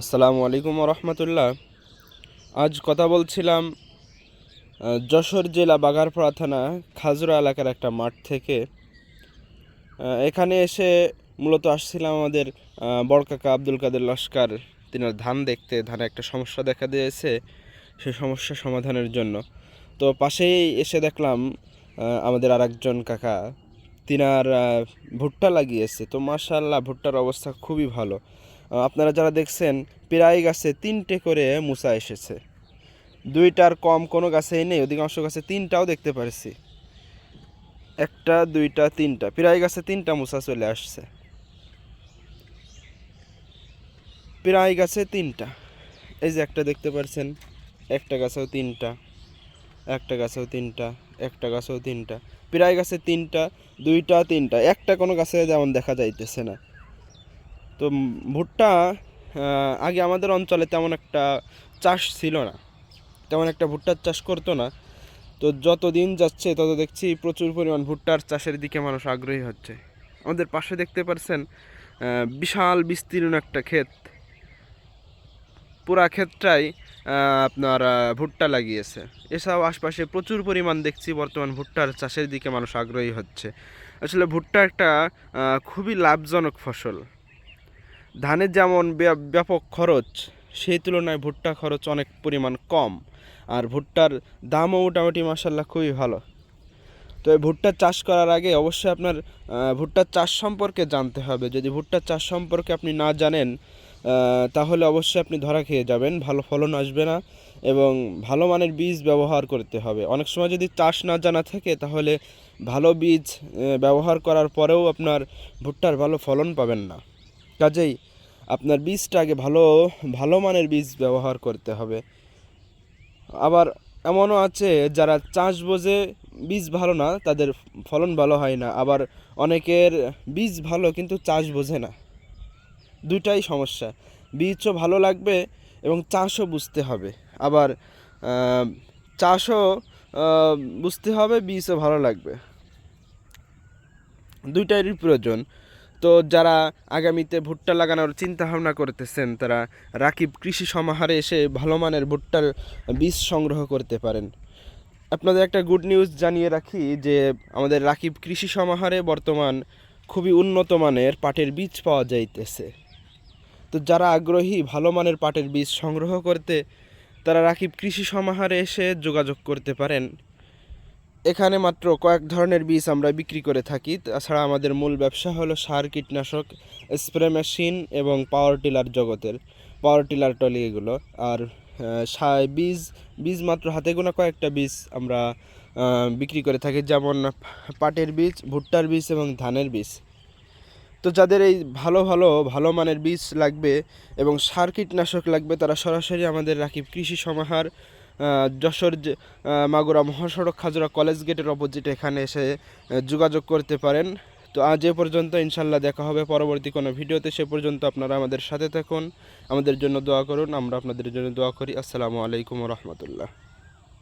আসসালামু আলাইকুম রহমতুল্লাহ। আজ কথা বলছিলাম যশোর জেলা বাগারপাড়া থানা খাজুরা এলাকার একটা মাঠ থেকে। এখানে এসে মূলত আসছিলাম আমাদের আহ, বড় কাকা আব্দুল কাদের লস্কর। তিনার ধান দেখতে ধানে একটা সমস্যা দেখা দিয়েছে সেই সমস্যা সমাধানের জন্য। তো পাশেই এসে দেখলাম আমাদের আরেকজন কাকা তিনার ভুট্টা লাগিয়েছে। তো মাশাল্লাহ ভুট্টার অবস্থা খুবই ভালো। আপনারা যারা দেখছেন, প্রায় গাছে তিনটে করে মুসা এসেছে। দুইটার কম কোনো গাছেই নেই, অধিকাংশ গাছে তিনটাও দেখতে পারছি। একটা, দুইটা, তিনটা, প্রায় গাছে তিনটা মুসা চলে আসছে। প্রায় গাছে তিনটা। এই যে একটা দেখতে পারছেন, একটা গাছেও তিনটা, একটা গাছেও তিনটা, একটা গাছেও তিনটা। প্রায় গাছে তিনটা, দুইটা, তিনটা, একটা কোনো গাছে যেমন দেখা যাইতেছে না। তো ভুট্টা আগে আমাদের অঞ্চলে তেমন একটা চাষ ছিল না। তেমন একটা ভুট্টার চাষ করতো না। তো যত দিন যাচ্ছে, তত দেখছি প্রচুর পরিমাণ ভুট্টার চাষের দিকে মানুষ আগ্রহী হচ্ছে। আমাদের পাশে দেখতে পারছেন বিশাল বিস্তীর্ণ একটা ক্ষেত। পুরা ক্ষেতটাই আপনার ভুট্টা লাগিয়েছে। এছাড়াও আশপাশে প্রচুর পরিমাণ দেখছি বর্তমান ভুট্টার চাষের দিকে মানুষ আগ্রহী হচ্ছে। আসলে ভুট্টা একটা খুবই লাভজনক ফসল। ধানের যেমন ব্য- ব্যাপক খরচ, সেই তুলনায় ভুট্টা খরচ অনেক পরিমাণ কম। আর ভুট্টার দামও মোটামুটি মাসাল্লাহ খুবই ভালো। তো এই ভুট্টা চাষ করার আগে অবশ্যই আপনার ভুট্টার চাষ সম্পর্কে জানতে হবে। যদি ভুট্টার চাষ সম্পর্কে আপনি না জানেন তাহলে অবশ্যই আপনি ধরা খেয়ে যাবেন, ভালো ফলন আসবে না এবং ভালো মানের বীজ ব্যবহার করতে হবে। অনেক সময় যদি চাষ না জানা থাকে, তাহলে ভালো বীজ ব্যবহার করার পরেও আপনার ভুট্টার ভালো ফলন পাবেন না। কাজেই আপনার বীজটা আগে ভালো ভালো মানের বীজ ব্যবহার করতে হবে। আবার এমনও আছে, যারা চাষ বোঝে বীজ ভালো না, তাদের ফলন ভালো হয় না। আবার অনেকের বীজ ভালো কিন্তু চাষ বোঝে না। দুইটাই সমস্যা। বীজও ভালো লাগবে এবং চাষও বুঝতে হবে। আবার চাষও বুঝতে হবে, বীজও ভালো লাগবে। দুইটারই প্রয়োজন। তো যারা আগামীতে ভুট্টা লাগানোর চিন্তা ভাবনা করতেছেন, তারা রাকিব কৃষি সমাহারে এসে ভালো মানের ভুট্টার বীজ সংগ্রহ করতে পারেন। আপনাদের একটা গুড নিউজ জানিয়ে রাখি যে, আমাদের রাকিব কৃষি সমাহারে বর্তমান খুবই উন্নত মানের পাটের বীজ পাওয়া যাইতেছে। তো যারা আগ্রহী ভালো মানের পাটের বীজ সংগ্রহ করতে, তারা রাকিব কৃষি সমাহারে এসে যোগাযোগ করতে পারেন। এখানে মাত্র কয়েক ধরনের বীজ আমরা বিক্রি করে থাকি। তাছাড়া আমাদের মূল ব্যবসা হলো সার, কীটনাশক, স্প্রে মেশিন এবং পাওয়ার টিলার জগতের, পাওয়ার টিলার টলি এগুলো। আর বীজ বীজ মাত্র হাতে গোনা কয়েকটা বীজ আমরা বিক্রি করে থাকি। যেমন পাটের বীজ, ভুট্টার বীজ এবং ধানের বীজ। তো যাদের এই ভালো ভালো ভালো মানের বীজ লাগবে এবং সার, কীটনাশক লাগবে, তারা সরাসরি আমাদের রাকিব কৃষি সমাহার যশোর মাগুরা মহাসড়ক খাজুরা কলেজ গেটের অপোজিট এখানে এসে যোগাযোগ করতে পারেন। তো আজ এ পর্যন্ত ইনশাল্লাহ দেখা হবে। পরবর্তী কোনো ভিডিওতে সে পর্যন্ত আপনারা আমাদের সাথে থাকুন। আমাদের জন্য দোয়া করুন। আমরা আপনাদের জন্য দোয়া করি। আসসালামু আলাইকুম রহমতুল্লাহ।